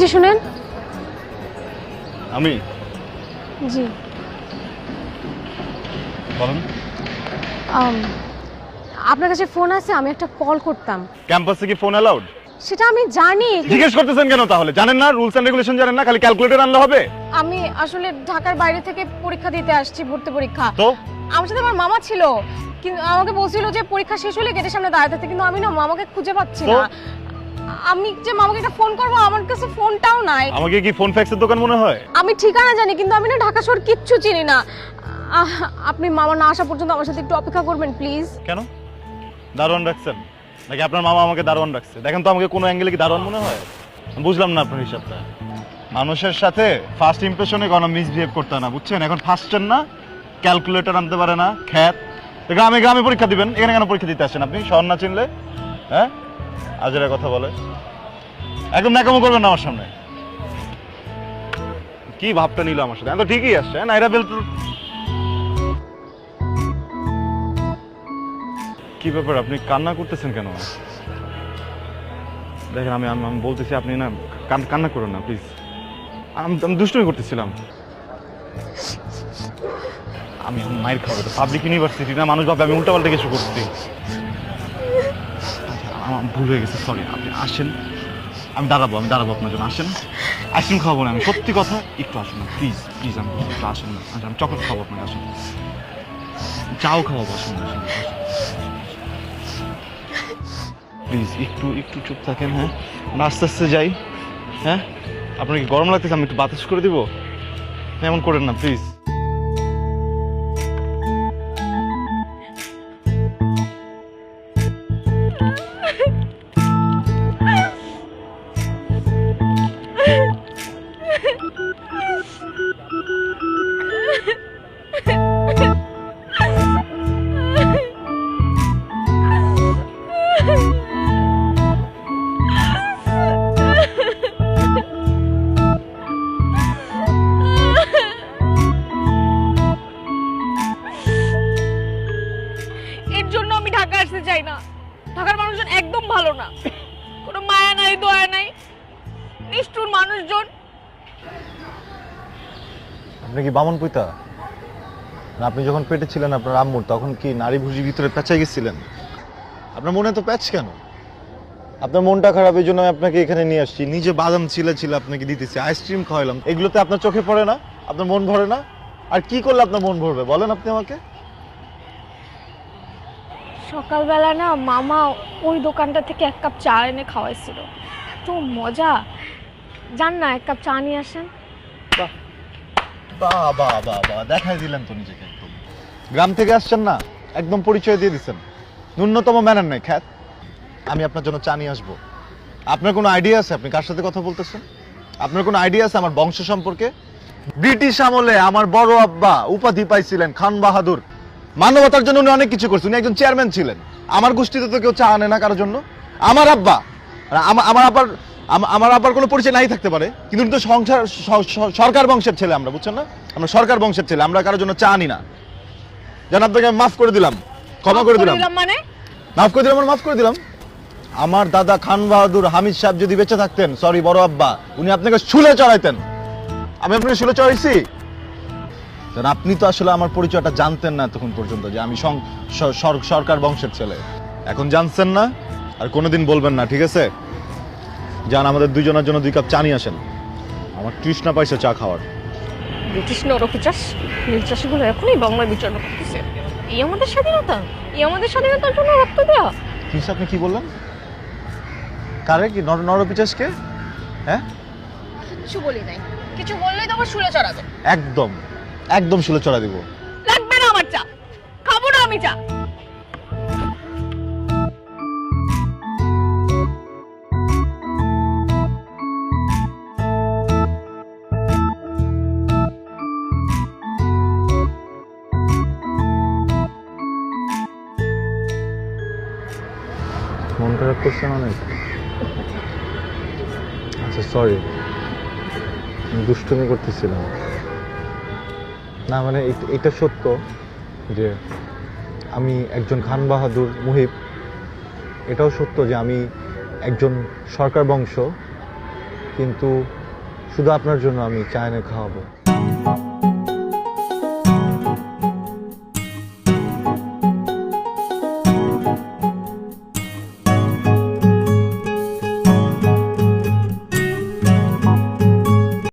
যে শুনেন। আমি? জি। বলেন। আম, আপনার কাছে ফোন আছে আমি একটা কল করতাম। ক্যাম্পাসে কি ফোন অ্যালাউড? সেটা আমি জানি। জিজ্ঞেস করতেছেন কেন তাহলে? জানেন না রুলস এন্ড রেগুলেশন জানেন না খালি ক্যালকুলেটর আনলে হবে? আমি আসলে ঢাকার বাইরে থেকে পরীক্ষা দিতে আসছি ভর্তি পরীক্ষা। তো? আমার সাথে আমার মামা ছিল কিন্তু আমাকে বলছিল যে পরীক্ষা শেষ হলে গেটের সামনে দাঁড়াতে কিন্তু আমি না মামাকে খুঁজে পাচ্ছি না। আমি যে মামাকে একটা ফোন করব আমার কাছে ফোনটাও নাই। আমাকে কি ফোন ফ্যাক্সের দোকান মনে হয়? আমি ঠিকানা জানি কিন্তু আমি না ঢাকা শহর কিচ্ছু চিনি না। আহ, আপনি মামা না আসা পর্যন্ত আমার সাথে একটু অপেক্ষা করবেন প্লিজ কেন? দারোয়ান রাখছেন? নাকি আপনার মামা আমাকে দারোয়ান রাখছে? দেখেন তো আমাকে কোনো অ্যাঙ্গেলে কি দারোয়ান মনে হয়? আমি বুঝলাম না আপনার হিসাবটা। মানুষের সাথে ফার্স্ট ইমপ্রেশনে কোনো মিসবিহেভ করতে হয় না বুঝছেন? এখন ফার্স্টের না ক্যালকুলেটর আনতে পারে না খ্যাত। তো গ্রামে গ্রামে পরীক্ষা দিবেন এখানে কেন পরীক্ষা দিতে আসেন আপনি? শহর না চিনলে? হ্যাঁ? আজেরা কথা বলে। একদম ন্যাকামো করবেন না আমার সামনে। কি ভাবটা নিল আমার সাথে? আমি তো ঠিকই আসছে নাইরা বেল কি ব্যাপার, আপনি কান্না করতেছেন কেন? দেখেন, আমি আমি বলতেছি, আপনি না কান- কান্না করুন না প্লিজ আমি দুষ্টুমি করতেছিলাম। আমি মায়ের খাব তো পাবলিক ইউনিভার্সিটি না, মানুষ ভাবে আমি উল্টাপাল্টা কিছু করছি। আমার ভুল হয়ে গেছে সরি আপনি আসেন। আমি দাঁড়াবো আমি দাঁড়াবো আপনার জন্য আসেন। আইসক্রিম খাব না আমি সত্যি কথা একটু আসুন না প্লিজ প্লিজ আমি একটু আসেন না। আচ্ছা, আমি চকলেট খাব আপনাকে আসুন। চাও খাওয়াবো আসুন না, প্লিজ একটু একটু চুপ থাকেন হ্যাঁ। আমরা আস্তে আস্তে যাই হ্যাঁ। আপনার কি গরম লাগতেছে আমি একটু বাতাস করে দিব? এমন করেন না প্লিজ না। কোনো মায়া নাই, দয়া নাই। নিষ্ঠুর মানুষজন। আপনি কি বামন পুইতা? না, আপনি যখন পেটে ছিলেন আপনার আম্মুর, তখন কি নারী ভুজির ভিতরে পেঁচাই গেছিলেন? আপনার মনে তো প্যাচ কেন? আপনার মনটা খারাপ, এই জন্য আমি আপনাকে এখানে নিয়ে আসছি। নিজে বাদাম ছিলে ছিল আপনাকে দিতেছি, আইসক্রিম খাওয়াইলাম। এগুলোতে আপনার চোখে পড়ে না? আপনার মন ভরে না? আর কি করলে আপনার মন ভরবে? বলেন আপনি আমাকে। সকালবেলা না মামা ওই দোকানটা থেকে এক কাপ চা এনে খাওয়াইছিল। তো মজা। জান না, এক কাপ চা নিয়ে আসেন। বাহ। বাহ বাহ বাহ দেখাই দিলেন তো নিজেকে একদম। গ্রাম থেকে আসছেন না, একদম পরিচয় দিয়ে দিচ্ছেন ন্যূনতম ম্যানার নেই, খ্যাত। আমি আপনার জন্য চা নিয়ে আসব। আপনার কোনো আইডিয়া আছে? আপনি কার সাথে কথা বলতেছেন? আপনার কোনো আইডিয়া আছে আমার বংশ সম্পর্কে? ব্রিটিশ আমলে আমার বড় আব্বা উপাধি পাইছিলেন খান বাহাদুর। মানবতার জন্য উনি অনেক কিছু করছেন উনি একজন চেয়ারম্যান ছিলেন। আমার গোষ্ঠীতে তো কেউ চা আনে না কারোর জন্য। আমার আব্বা আমার আব্বার আমার আব্বার কোনো পরিচয় নাই থাকতে পারে। কিন্তু উনি তো সংসার সরকার বংশের ছেলে আমরা বুঝছেন না? আমরা সরকার বংশের ছেলে আমরা কারোর জন্য চা আনি না। যেন আপনাকে আমি মাফ করে দিলাম। ক্ষমা করে দিলাম। মানে? মাফ করে দিলাম মানে মাফ করে দিলাম। আমার দাদা খান বাহাদুর হামিদ সাহেব যদি বেঁচে থাকতেন সরি বড় আব্বা উনি আপনাকে শুলে চড়াইতেন। আমি আপনাকে শুলে চড়াইছি। কারণ আপনি তো আসলে আমার পরিচয়টা জানতেন না তখন পর্যন্ত যে আমি সরকার বংশের ছেলে। এখন জানছেন না আর কোনোদিন বলবেন না ঠিক আছে? যান আমাদের দুজনের জন্য দুই কাপ চা নিয়ে আসেন। আমার তৃষ্ণা পাইছে চা খাওয়ার। নীলচাষিগুলো এখনই বাংলায় বিচার করতেছে। এই আমাদের স্বাধীনতা এই আমাদের স্বাধীনতার জন্য রক্ত দেওয়া আপনি কি বললেন? কারে কি নর নরপিচাসকে হ্যাঁ? কিছু বলি নাই। কিছু বললেই তো আবার শুলে চড়াবে একদম। একদম শুলে চড়া দিব। লাগবে না আমার চা। খাব না আমি চা। মন খারাপ করছেন অনেক আচ্ছা সরি দুষ্টুমি করতেছিলাম। না মানে এট- সত্য যে আমি একজন খান বাহাদুর মুহিব। এটাও সত্য যে আমি একজন সরকার বংশ, কিন্তু শুধু আপনার জন্য আমি চায়না খাওয়াবো।